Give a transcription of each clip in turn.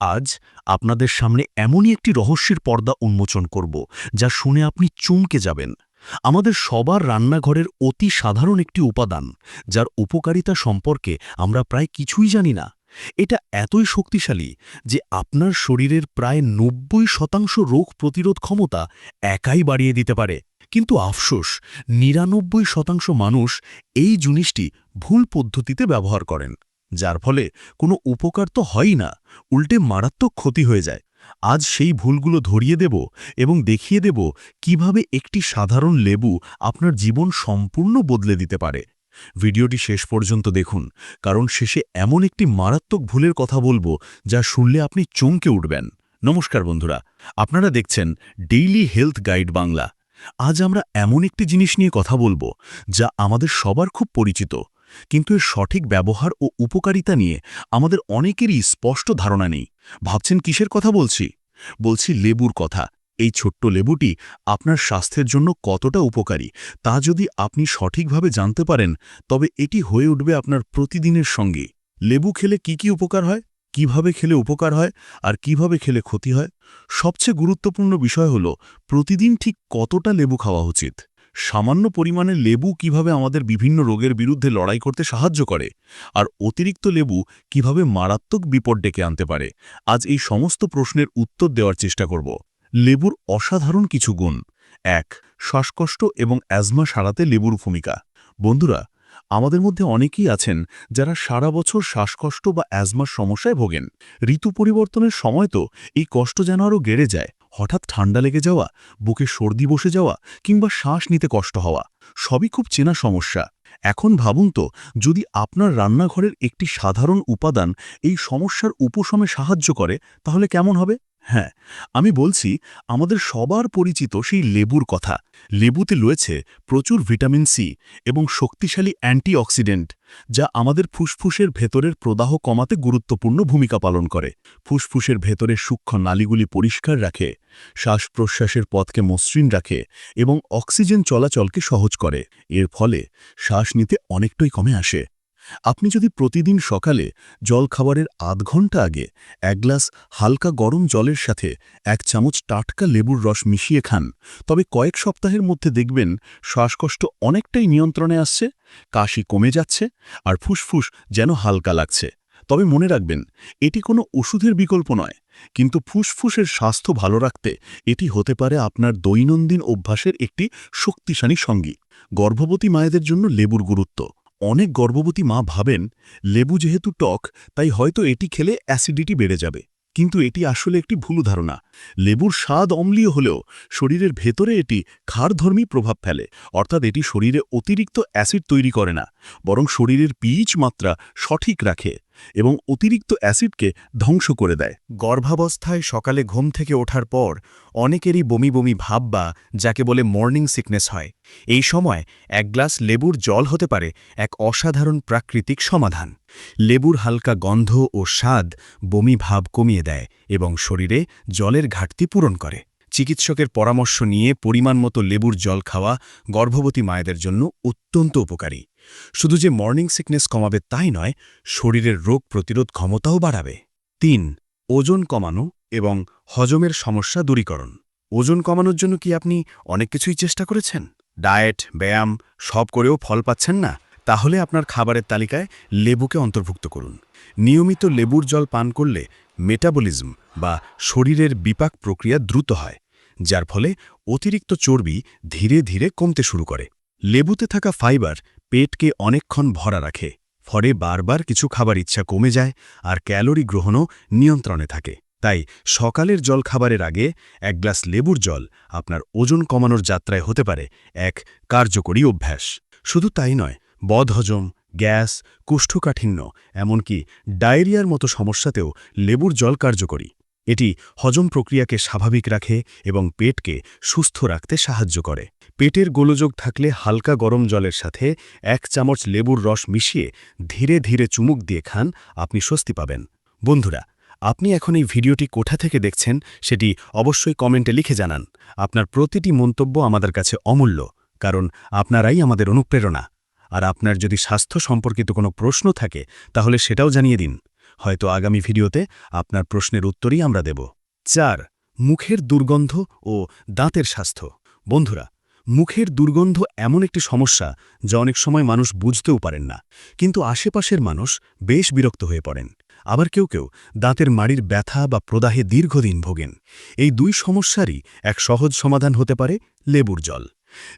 আজ আপনাদের সামনে এমনই একটি রহস্যের পর্দা উন্মোচন করব, যা শুনে আপনি চমকে যাবেন। আমাদের সবার রান্নাঘরের অতি সাধারণ একটি উপাদান, যার উপকারিতা সম্পর্কে আমরা প্রায় কিছুই জানি না। এটা এতই শক্তিশালী যে আপনার শরীরের প্রায় নব্বই শতাংশ রোগ প্রতিরোধ ক্ষমতা একাই বাড়িয়ে দিতে পারে। কিন্তু আফসোস, নিরানব্বই শতাংশ মানুষ এই জিনিসটি ভুল পদ্ধতিতে ব্যবহার করেন। যার ফলে কোনো উপকার তো হয়ই না, উল্টে মারাত্মক ক্ষতি হয়ে যায়। আজ সেই ভুলগুলো ধরিয়ে দেব এবং দেখিয়ে দেব কীভাবে একটি সাধারণ লেবু আপনার জীবন সম্পূর্ণ বদলে দিতে পারে। ভিডিওটি শেষ পর্যন্ত দেখুন, কারণ শেষে এমন একটি মারাত্মক ভুলের কথা বলব যা শুনলে আপনি চমকে উঠবেন। নমস্কার বন্ধুরা, আপনারা দেখছেন ডেইলি হেলথ গাইড বাংলা। আজ আমরা এমন একটি জিনিস নিয়ে কথা বলব যা আমাদের সবার খুব পরিচিত। কিন্তু এর সঠিক ব্যবহার ও উপকারিতা নিয়ে আমাদের অনেকেরই স্পষ্ট ধারণা নেই। ভাবছেন কিসের কথা বলছি? বলছি লেবুর কথা। এই ছোট্ট লেবুটি আপনার স্বাস্থ্যের জন্য কতটা উপকারী, তা যদি আপনি সঠিকভাবে জানতে পারেন, তবে এটি হয়ে উঠবে আপনার প্রতিদিনের সঙ্গে। লেবু খেলে কি কি উপকার হয়? কীভাবে খেলে উপকার হয়? আর কীভাবে খেলে ক্ষতি হয়? সবচেয়ে গুরুত্বপূর্ণ বিষয় হল, প্রতিদিন ঠিক কতটা লেবু খাওয়া উচিত? সামান্য পরিমাণে লেবু কীভাবে আমাদের বিভিন্ন রোগের বিরুদ্ধে লড়াই করতে সাহায্য করে? আর অতিরিক্ত লেবু কীভাবে মারাত্মক বিপদ ডেকে আনতে পারে? আজ এই সমস্ত প্রশ্নের উত্তর দেওয়ার চেষ্টা করব। লেবুর অসাধারণ কিছু গুণ। এক, শ্বাসকষ্ট এবং অ্যাজমা সারাতে লেবুর ভূমিকা। বন্ধুরা, আমাদের মধ্যে অনেকেই আছেন যারা সারা বছর শ্বাসকষ্ট বা অ্যাজমার সমস্যায় ভোগেন। ঋতু পরিবর্তনের সময় তো এই কষ্ট যেন আরও গেড়ে যায়। হঠাৎ ঠান্ডা লেগে যাওয়া, বুকে সর্দি বসে যাওয়া কিংবা শ্বাস নিতে কষ্ট হওয়া, সবই খুব চেনা সমস্যা। এখন ভাবুন তো, যদি আপনার রান্নাঘরের একটি সাধারণ উপাদান এই সমস্যার উপশমে সাহায্য করে, তাহলে কেমন হবে? হ্যাঁ আমি বলছি আমাদের সবার পরিচিত সেই লেবুর কথা। লেবুতে রয়েছে প্রচুর ভিটামিন সি এবং শক্তিশালী অ্যান্টিঅক্সিডেন্ট, যা আমাদের ফুসফুসের ভেতরের প্রদাহ কমাতে গুরুত্বপূর্ণ ভূমিকা পালন করে। ফুসফুসের ভেতরের সূক্ষ্ম নালীগুলি পরিষ্কার রাখে শ্বাস প্রশ্বাসের পথকে মসৃণ রাখে এবং অক্সিজেন চলাচলকে সহজ করে। এর ফলে শ্বাস নিতে অনেকটাই কমে আসে। আপনি যদি প্রতিদিন সকালে জল খাবারের আধ ঘণ্টা আগে এক গ্লাস হালকা গরম জলের সাথে এক চামচ টাটকা লেবুর রস মিশিয়ে খান, তবে কয়েক সপ্তাহের মধ্যে দেখবেন শ্বাসকষ্ট অনেকটাই নিয়ন্ত্রণে আসছে, কাশি কমে যাচ্ছে আর ফুসফুস যেন হালকা লাগছে। তবে মনে রাখবেন, এটি কোনো ওষুধের বিকল্প নয়, কিন্তু ফুসফুসের স্বাস্থ্য ভালো রাখতে এটি হতে পারে আপনার দৈনন্দিন অভ্যাসের একটি শক্তিশালী সঙ্গী। গর্ভবতী মায়েদের জন্য লেবুর গুরুত্ব। অনেক গর্ভবতী মা ভাবেন, লেবু যেহেতু টক, তাই হয়তো এটি খেলে অ্যাসিডিটি বেড়ে যাবে। কিন্তু এটি আসলে একটি ভুল ধারণা। লেবুর স্বাদ অম্লীয় হলেও শরীরের ভেতরে এটি ক্ষারধর্মী প্রভাব ফেলে, অর্থাৎ এটি শরীরে অতিরিক্ত অ্যাসিড তৈরি করে না, বরং শরীরের পিচ মাত্রা সঠিক রাখে। এবং অতিরিক্ত অ্যাসিডকে ধ্বংস করে দেয়। গর্ভাবস্থায় সকালে ঘুম থেকে ওঠার পর অনেকেরই বমি বমি ভাব বা যাকে বলে মর্নিং সিকনেস হয়। এই সময় এক গ্লাস লেবুর জল হতে পারে এক অসাধারণ প্রাকৃতিক সমাধান। লেবুর হালকা গন্ধ ও স্বাদ বমি ভাব কমিয়ে দেয় এবং শরীরে জলের ঘাটতি পূরণ করে। চিকিৎসকের পরামর্শ নিয়ে পরিমাণ মতো লেবুর জল খাওয়া গর্ভবতী মায়েদের জন্য অত্যন্ত উপকারী। শুধু যে মর্নিং সিকনেস কমাবে তাই নয়, শরীরের রোগ প্রতিরোধ ক্ষমতাও বাড়াবে। তিন, ওজন কমানো এবং হজমের সমস্যা দূরীকরণ। ওজন কমানোর জন্য কি আপনি অনেক কিছুই চেষ্টা করেছেন? ডায়েট, ব্যায়াম, সব করেও ফল পাচ্ছেন না, তাহলে আপনার খাবারের তালিকায় লেবুকে অন্তর্ভুক্ত করুন। নিয়মিত লেবুর জল পান করলে মেটাবলিজম বা শরীরের বিপাক প্রক্রিয়া দ্রুত হয়, যার ফলে অতিরিক্ত চর্বি ধীরে ধীরে কমতে শুরু করে। লেবুতে থাকা ফাইবার পেটকে অনেকক্ষণ ভরা রাখে, ফলে বারবার কিছু খাবার ইচ্ছা কমে যায় আর ক্যালোরি গ্রহণও নিয়ন্ত্রণে থাকে। তাই সকালের জল খাবারের আগে এক গ্লাস লেবুর জল আপনার ওজন কমানোর যাত্রায় হতে পারে, এক কার্যকরী অভ্যাস। শুধু তাই নয়, বদহজম, গ্যাস, কুষ্ঠকাঠিন্য, এমনকি ডায়রিয়ার মতো সমস্যাতেও লেবুর জল কার্যকরী। এটি হজম প্রক্রিয়াকে স্বাভাবিক রাখে এবং পেটকে সুস্থ রাখতে সাহায্য করে। পেটের গোলযোগ থাকলে হালকা গরম জলের সাথে এক চামচ লেবুর রস মিশিয়ে ধীরে ধীরে চুমুক দিয়ে খান, আপনি স্বস্তি পাবেন। বন্ধুরা, আপনি এখন এই ভিডিওটি কোঠা থেকে দেখছেন সেটি অবশ্যই কমেন্টে লিখে জানান। আপনার প্রতিটি মন্তব্য আমাদের কাছে অমূল্য, কারণ আপনারাই আমাদের অনুপ্রেরণা। আর আপনার যদি স্বাস্থ্য সম্পর্কিত কোনো প্রশ্ন থাকে, তাহলে সেটাও জানিয়ে দিন। হয়তো আগামী ভিডিওতে আপনার প্রশ্নের উত্তরই আমরা দেব। চার, মুখের দুর্গন্ধ ও দাঁতের স্বাস্থ্য। বন্ধুরা, মুখের দুর্গন্ধ এমন একটি সমস্যা যা অনেক সময় মানুষ বুঝতেও পারেন না, কিন্তু আশেপাশের মানুষ বেশ বিরক্ত হয়ে পড়েন। আবার কেউ কেউ দাঁতের মাড়ির ব্যথা বা প্রদাহে দীর্ঘদিন ভোগেন। এই দুই সমস্যারই এক সহজ সমাধান হতে পারে লেবুর জল।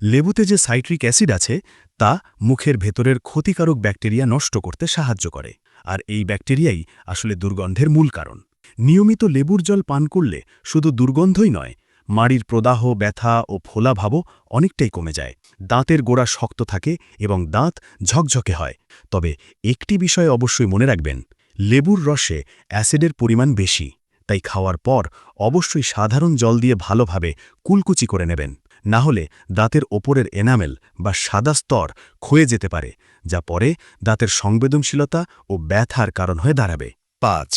লেবুতে যে সাইট্রিক অ্যাসিড আছে, তা মুখের ভেতরের ক্ষতিকারক ব্যাকটেরিয়া নষ্ট করতে সাহায্য করে। আর এই ব্যাকটেরিয়াই আসলে দুর্গন্ধের মূল কারণ। নিয়মিত লেবুর জল পান করলে শুধু দুর্গন্ধই নয়, মাড়ির প্রদাহ, ব্যথা ও ফোলাভাবও অনেকটাই কমে যায়। দাঁতের গোড়া শক্ত থাকে এবং দাঁত ঝকঝকে হয়। তবে একটি বিষয় অবশ্যই মনে রাখবেন, লেবুর রসে অ্যাসিডের পরিমাণ বেশি, তাই খাওয়ার পর অবশ্যই সাধারণ জল দিয়ে ভালোভাবে কুলকুচি করে নেবেন। না হলে দাঁতের ওপরের এনামেল বা সাদা স্তর ক্ষয়ে যেতে পারে, যা পরে দাঁতের সংবেদনশীলতা ও ব্যথার কারণ হয়ে দাঁড়াবে। পাঁচ,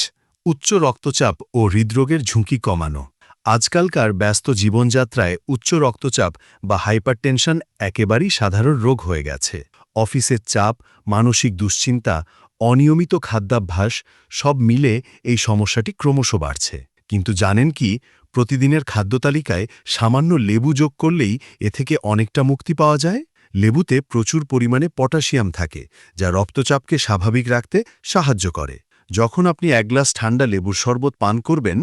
উচ্চ রক্তচাপ ও হৃদরোগের ঝুঁকি কমানো। আজকালকার ব্যস্ত জীবনযাত্রায় উচ্চ রক্তচাপ বা হাইপারটেনশন একেবারেই সাধারণ রোগ হয়ে গেছে। অফিসের চাপ, মানসিক দুশ্চিন্তা, অনিয়মিত খাদ্যাভ্যাস সব মিলে এই সমস্যাটি ক্রমশ বাড়ছে। কিন্তু জানেন কি? প্রতিদিনের খাদ্যতালিকায় সামান্য লেবু যোগ করলেই এ থেকে অনেকটা মুক্তি পাওয়া যায়। লেবুতে প্রচুর পরিমাণে পটাশিয়াম থাকে, যা রক্তচাপকে স্বাভাবিক রাখতে সাহায্য করে। যখন আপনি এক গ্লাস ঠান্ডা লেবুর শরবত পান করবেন,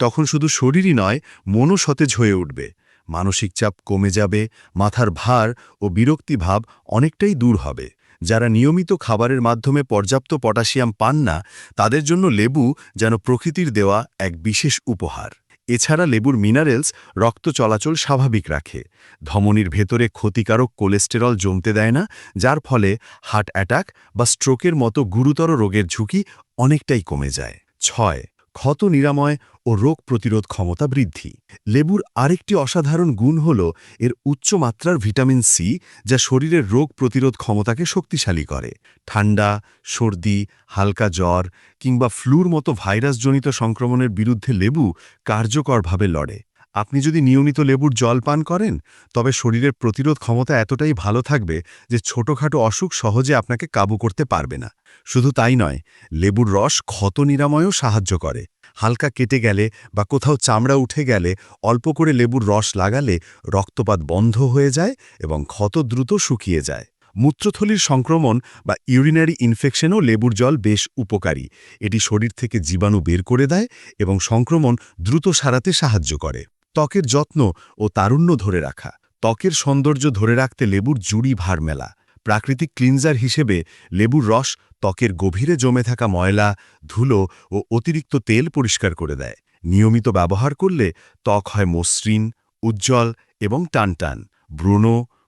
তখন শুধু শরীরই নয়, মনও সতেজ হয়ে উঠবে। মানসিক চাপ কমে যাবে, মাথার ভার ও বিরক্তি ভাব অনেকটাই দূর হবে। যারা নিয়মিত খাবারের মাধ্যমে পর্যাপ্ত পটাশিয়াম পান না, তাদের জন্য লেবু যেন প্রকৃতির দেওয়া এক বিশেষ উপহার। এছাড়া লেবুর মিনারেলস রক্ত চলাচল স্বাভাবিক রাখে। ধমনির ভেতরে ক্ষতিকারক কোলেস্টেরল জমতে দেয় না, যার ফলে হার্ট অ্যাটাক বা স্ট্রোকের মতো গুরুতর রোগের ঝুঁকি অনেকটাই কমে যায়। ছয় ক্ষত নিরাময় ও রোগ প্রতিরোধ ক্ষমতা বৃদ্ধি। লেবুর আরেকটি অসাধারণ গুণ হল এর উচ্চমাত্রার ভিটামিন সি যা শরীরের রোগ প্রতিরোধ ক্ষমতাকে শক্তিশালী করে। ঠান্ডা, সর্দি, হালকা জ্বর কিংবা ফ্লুর মতো ভাইরাসজনিত সংক্রমণের বিরুদ্ধে লেবু কার্যকরভাবে লড়ে। আপনি যদি নিয়মিত লেবুর জল পান করেন, তবে শরীরের প্রতিরোধ ক্ষমতা এতটাই ভালো থাকবে যে ছোটখাটো অসুখ সহজে আপনাকে কাবু করতে পারবে না। শুধু তাই নয়, লেবুর রস ক্ষত নিরাময়ও সাহায্য করে। হালকা কেটে গেলে বা কোথাও চামড়া উঠে গেলে অল্প করে লেবুর রস লাগালে রক্তপাত বন্ধ হয়ে যায় এবং ক্ষত দ্রুত শুকিয়ে যায়। মূত্রথলির সংক্রমণ বা ইউরিনারি ইনফেকশনও লেবুর জল বেশ উপকারী। এটি শরীর থেকে জীবাণু বের করে দেয় এবং সংক্রমণ দ্রুত সারাতে সাহায্য করে। ত্বকের যত্ন ও তারুণ্য ধরে রাখা। ত্বকের সৌন্দর্য ধরে রাখতে লেবুর জুড়ি ভার মেলা। প্রাকৃতিক ক্লিনজার হিসেবে লেবুর রস ত্বকের গভীরে জমে থাকা ময়লা, ধুলো ও অতিরিক্ত তেল পরিষ্কার করে দেয়। নিয়মিত ব্যবহার করলে ত্বক হয় মসৃণ, উজ্জ্বল এবং টানটান। ব্রণ,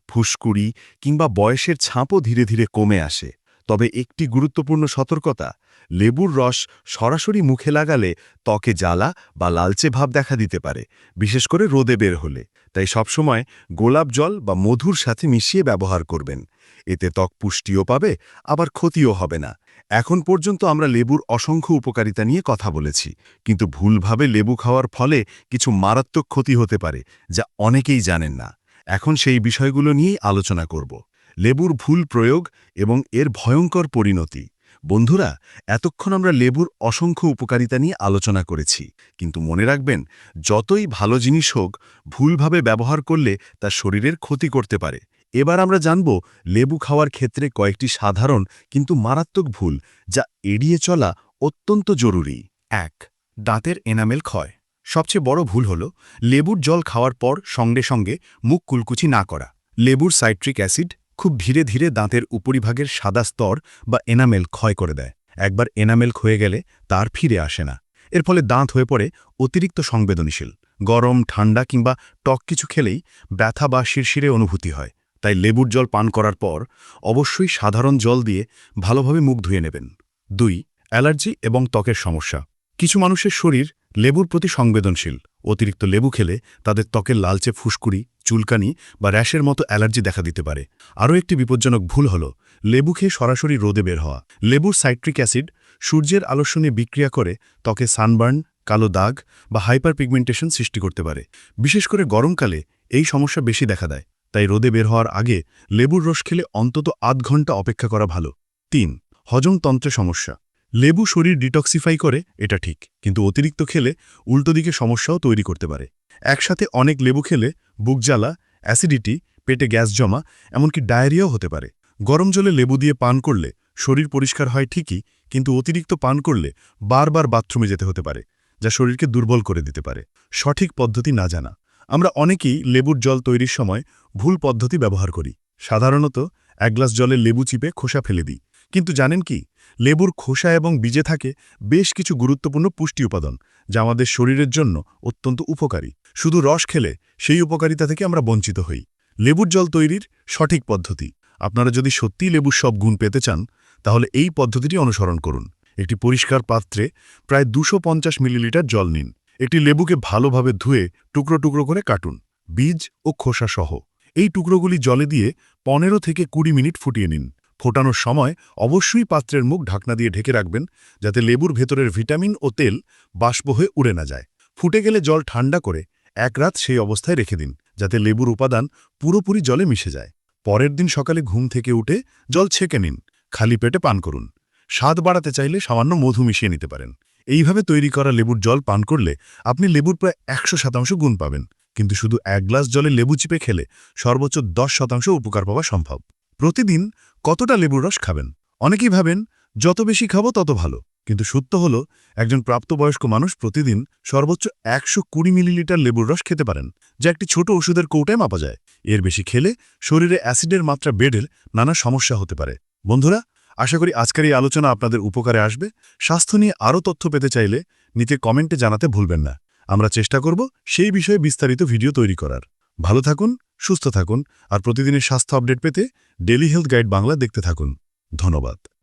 ফুসকুড়ি কিংবা বয়সের ছাঁপও ধীরে ধীরে কমে আসে। তবে একটি গুরুত্বপূর্ণ সতর্কতা, লেবুর রস সরাসরি মুখে লাগালে ত্বকে জ্বালা বা লালচে ভাব দেখা দিতে পারে, বিশেষ করে রোদে বের হলে। তাই সবসময় গোলাপ জল বা মধুর সাথে মিশিয়ে ব্যবহার করবেন। এতে ত্বক পুষ্টিও পাবে, আবার ক্ষতিও হবে না। এখন পর্যন্ত আমরা লেবুর অসংখ্য উপকারিতা নিয়ে কথা বলেছি, কিন্তু ভুলভাবে লেবু খাওয়ার ফলে কিছু মারাত্মক ক্ষতি হতে পারে, যা অনেকেই জানেন না। এখন সেই বিষয়গুলো নিয়েই আলোচনা করব। লেবুর ভুল প্রয়োগ এবং এর ভয়ঙ্কর পরিণতি। বন্ধুরা, এতক্ষণ আমরা লেবুর অসংখ্য উপকারিতা নিয়ে আলোচনা করেছি, কিন্তু মনে রাখবেন, যতই ভালো জিনিস হোক, ভুলভাবে ব্যবহার করলে তা শরীরের ক্ষতি করতে পারে। এবার আমরা জানব, লেবু খাওয়ার ক্ষেত্রে কয়েকটি সাধারণ, কিন্তু মারাত্মক ভুল, যা এড়িয়ে চলা অত্যন্ত জরুরি। এক, দাঁতের এনামেল ক্ষয়। সবচেয়ে বড় ভুল হল, লেবুর জল খাওয়ার পর সঙ্গে সঙ্গে মুখ কুলকুচি না করা। লেবুর সাইট্রিক অ্যাসিড খুব ধীরে ধীরে দাঁতের উপরিভাগের সাদা স্তর বা এনামেল ক্ষয় করে দেয়। একবার এনামেল ক্ষয়ে গেলে তার ফিরে আসে না। এর ফলে দাঁত হয়ে পড়ে অতিরিক্ত সংবেদনশীল। গরম, ঠান্ডা কিংবা টক কিছু খেলেই ব্যথা বা শিরশিরে অনুভূতি হয়। তাই লেবুর জল পান করার পর অবশ্যই সাধারণ জল দিয়ে ভালোভাবে মুখ ধুয়ে নেবেন। দুই, অ্যালার্জি এবং ত্বকের সমস্যা। কিছু মানুষের শরীর লেবুর প্রতি সংবেদনশীল। অতিরিক্ত লেবু খেলে তাদের ত্বকের লালচে ফুসকুড়ি, চুলকানি বা র্যাশের মতো অ্যালার্জি দেখা দিতে পারে। আরও একটি বিপজ্জনক ভুল হল, লেবু খেয়ে সরাসরি রোদে বের হওয়া। লেবুর সাইট্রিক অ্যাসিড সূর্যের আলোর সঙ্গে বিক্রিয়া করে ত্বকে সানবার্ন, কালো দাগ বা হাইপার পিগমেন্টেশন সৃষ্টি করতে পারে। বিশেষ করে গরমকালে এই সমস্যা বেশি দেখা দেয়। তাই রোদে বের হওয়ার আগে লেবুর রস খেলে অন্তত আধ ঘণ্টা অপেক্ষা করা ভালো। তিন হজমতন্ত্রে সমস্যা। লেবু শরীর ডিটক্সিফাই করে, এটা ঠিক, কিন্তু অতিরিক্ত খেলে উল্টো দিকে সমস্যাও তৈরি করতে পারে। একসাথে অনেক লেবু খেলে বুক জ্বালা, অ্যাসিডিটি, পেটে গ্যাস জমা, এমনকি ডায়রিয়াও হতে পারে। গরম জলে লেবু দিয়ে পান করলে শরীর পরিষ্কার হয় ঠিকই, কিন্তু অতিরিক্ত পান করলে বারবার বাথরুমে যেতে হতে পারে, যা শরীরকে দুর্বল করে দিতে পারে। সঠিক পদ্ধতি না জানা। আমরা অনেকেই লেবুর জল তৈরির সময় ভুল পদ্ধতি ব্যবহার করি। সাধারণত এক গ্লাস জলে লেবু চিপে খোসা ফেলে দিই। কিন্তু জানেন কি? লেবুর খোসা এবং বীজে থাকে বেশ কিছু গুরুত্বপূর্ণ পুষ্টি উপাদান, যা আমাদের শরীরের জন্য অত্যন্ত উপকারী। শুধু রস খেলে সেই উপকারিতা থেকে আমরা বঞ্চিত হই। লেবুর জল তৈরির সঠিক পদ্ধতি। আপনারা যদি সত্যিই লেবুর সব গুণ পেতে চান, তাহলে এই পদ্ধতিটি অনুসরণ করুন। একটি পরিষ্কার পাত্রে প্রায় দুশো মিলিলিটার জল নিন। একটি লেবুকে ভালোভাবে ধুয়ে টুকরো টুকরো করে কাটুন, বীজ ও খোসা সহ। এই টুকরোগুলি জলে দিয়ে পনেরো থেকে কুড়ি মিনিট ফুটিয়ে নিন। ফোটানোর সময় অবশ্যই পাত্রের মুখ ঢাকনা দিয়ে ঢেকে রাখবেন যাতে লেবুর ভেতরের ভিটামিন ও তেল বাষ্প হয়ে উড়ে না যায়। ফুটে গেলে জল ঠান্ডা করে এক রাত সেই অবস্থায় রেখে দিন, যাতে লেবুর উপাদান পুরোপুরি জলে মিশে যায়। পরের দিন সকালে ঘুম থেকে উঠে জল ছেঁকে নিন, খালি পেটে পান করুন। স্বাদ বাড়াতে চাইলে সামান্য মধু মিশিয়ে নিতে পারেন। এইভাবে তৈরি করা লেবুর জল পান করলে আপনি লেবুর প্রায় একশো শতাংশ গুণ পাবেন। কিন্তু শুধু এক গ্লাস জলে লেবু চিপে খেলে সর্বোচ্চ দশ শতাংশ উপকার পাওয়া সম্ভব। প্রতিদিন কতটা লেবুর রস খাবেন? অনেকেই ভাবেন, যত বেশি খাব তত ভালো। কিন্তু সত্য হলো, একজন প্রাপ্তবয়স্ক মানুষ প্রতিদিন সর্বোচ্চ একশো কুড়ি মিলিলিটার লেবুর রস খেতে পারেন, যা একটি ছোট ওষুধের কৌটায় মাপা যায়। এর বেশি খেলে শরীরে অ্যাসিডের মাত্রা বেডের নানা সমস্যা হতে পারে। বন্ধুরা, আশা করি আজকের এই আলোচনা আপনাদের উপকারে আসবে। স্বাস্থ্য নিয়ে আরও তথ্য পেতে চাইলে নিচে কমেন্টে জানাতে ভুলবেন না। আমরা চেষ্টা করব সেই বিষয়ে বিস্তারিত ভিডিও তৈরি করার। ভালো থাকুন, সুস্থ থাকুন, আর প্রতিদিনের স্বাস্থ্য আপডেট পেতে ডেলি হেলথ গাইড বাংলা দেখতে থাকুন। ধন্যবাদ।